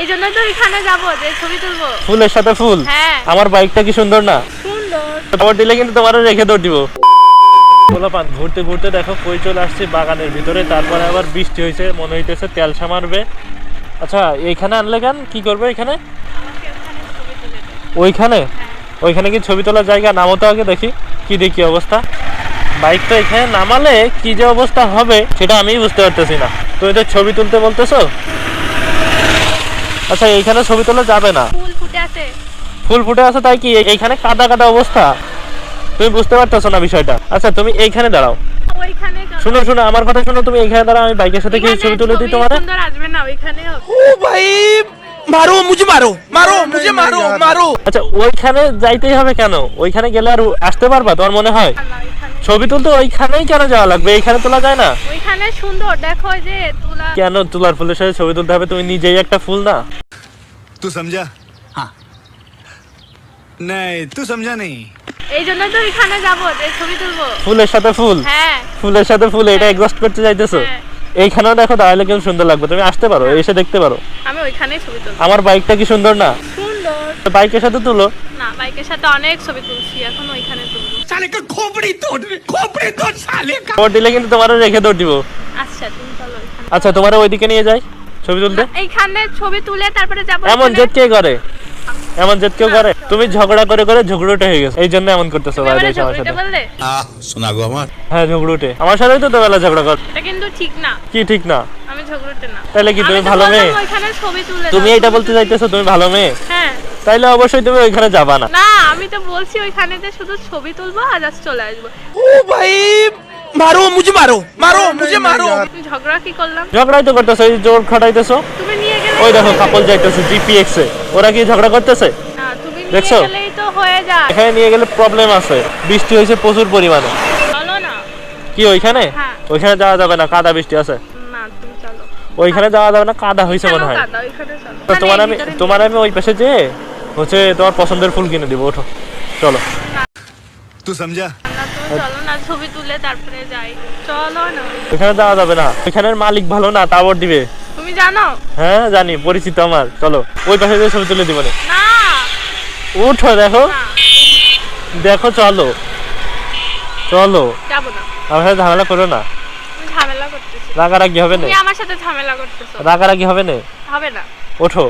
এই জন্য তো এখানে যাব যে ছবি তুলবো। ফুলের সাথে ফুল? হ্যাঁ। আমার বাইকটা কি সুন্দর না? সুন্দর। দৌড় দিলে কিন্তু তোমারও রেখে দৌড় দিব। গোলাপান ঘুরতে ঘুরতে দেখো কই চলে আসছে বাগানের ভিতরে তারপরে আবার বৃষ্টি হয়েছে মনে হইতেছে তেল সামারবে। আচ্ছা এইখানে আনলে কেন? কি করবে এখানে তুলে দে। ওইখানে? ওইখানে কি ছবি তোলার জায়গা? নামো তো আগে দেখি কি দেখি অবস্থা। বাইকটা এখানে নামালে কি যে অবস্থা হবে সেটা আমি বুঝতে পারতেছি না। তুমি এটা ছবি তুলতে বলতেছো? আচ্ছা এইখানে ছবি তোলা যাবে না। ফুল ফুটে আছে। ফুল ফুটে আছে তাই কি? এইখানে কাদা কাদা অবস্থা। তুমি বুঝতে পারতেছো না বিষয়টা। আচ্ছা তুমি এইখানে দাঁড়াও। শুনো শুনো আমার কথা শুনো তুমি এখানে দাঁড়াও আমি বাইকের সাথে কিছু ছবি তুলে দিই তোমার। সুন্দর আসবে না ওইখানে ও ভাই মারো মুঝে মারো মারো মুঝে মারো মারো। আচ্ছা ওইখানে যাইতেই হবে কেন? ওইখানে গেলে আর আসতে পারবা তোমার মনে হয়? ছবি তুলতে ওইখানেই কেন যাওয়া লাগবে? এইখানে তোলা যায় না? ওইখানে সুন্দর দেখো ওই যে তোলা। কেন তোলার ফুলের সাথে ছবি তুলতে হবে? তুমি নিজেই একটা ফুল না তুই সমঝা হ্যাঁ নাই তুই সমঝা নেই এই জন্য তো এখানে যাব যে ছবি তুলব। ফুলের সাথে ফুল? হ্যাঁ। ফুলের সাথে ফুল এটা হ্যাঁ। এক্সস্ট করতে যাইতেছো হ্যাঁ। এইখানেও দেখো দাঁড়ালে কেমন সুন্দর লাগবে? তুমি আসতে পারো হ্যাঁ। এসে দেখতে পারো। আমি ওইখানেই ছবি তুলব। আমার বাইকটা কি সুন্দর না? সুন্দর বাইকের সাথে তুলো? না বাইকের সাথে অনেক ছবি তুলছি এখন ওইখানে তুলবো। শালে খোপড়ি তোর খোপড়ি তোর শালে দিলে কিন্তু তোমারও রেখে দৌড় দিব। আচ্ছা তুমি চলো আচ্ছা ওইদিকে নিয়ে যাই ছবি তুলতে? এইখানে ছবি তুলে তারপরে যাব এমন জেদ কে করে? এমন জেদ কেউ করে? তুমি ঝগড়া করে করে ঝগড়ুটে হয়ে গেছো। এই জন্য এমন করতেছো বাইরে সবার সাথে। আহ শোনা আমার। হ্যাঁ ঝগড়ুটে। আমার সাথেই তো বেলা ঝগড়া কর। এটা কিন্তু ঠিক না। কি ঠিক না? আমি ঝগড়ুটে না। তাহলে কি তুমি ভালো মেয়ে? তুমি এটা বলতে চাইতেছো তুমি ভালো মেয়ে? হ্যাঁ তাইলে অবশ্যই তুমি ওইখানে যাবা না। না আমি তো বলছি ওইখানে যে শুধু ছবি তুলবো আর জাস্ট চলে আসব। ও ভাই মারো মুঝে মারো মারো মুঝে মারো। ঝগড়া কি করলাম? ঝগড়াই তো করতেছো এই জোর খটাইতেছো? তুমি নিয়ে গেলে ওই দেখো কাপল যাইতেছে জিপিএক্স এ। ওরা কি ঝগড়া করতেছে? না তুমি নিয়ে গেলে তো হয়ে যায়। এখানে নিয়ে গেলে প্রবলেম আছে। বৃষ্টি হইছে প্রচুর পরিমাণে। চলো না। কি ওইখানে? হ্যাঁ। ওইখানে যাওয়া যাবে না কাদা বৃষ্টি আছে। ওইখানে যাওয়া যাবে না কাদা হইছে মনে হয়। তোমার মানে আমি তোমার আমি ওই পাশে যে হচ্ছে তোমার পছন্দের ফুল কিনে দিব ওঠো। চলো। তুই সমঝা। এখানে যাবে না। এখানের মালিক ভালো না দিবে। হ্যাঁ জানি পরিচিত আমার। চলো ওই পাশে তুলে উঠো দেখো। দেখো চলো। চলো। সাথে ঝামেলা করো না। রাগারাগি হবে না। হবে না। ওঠো।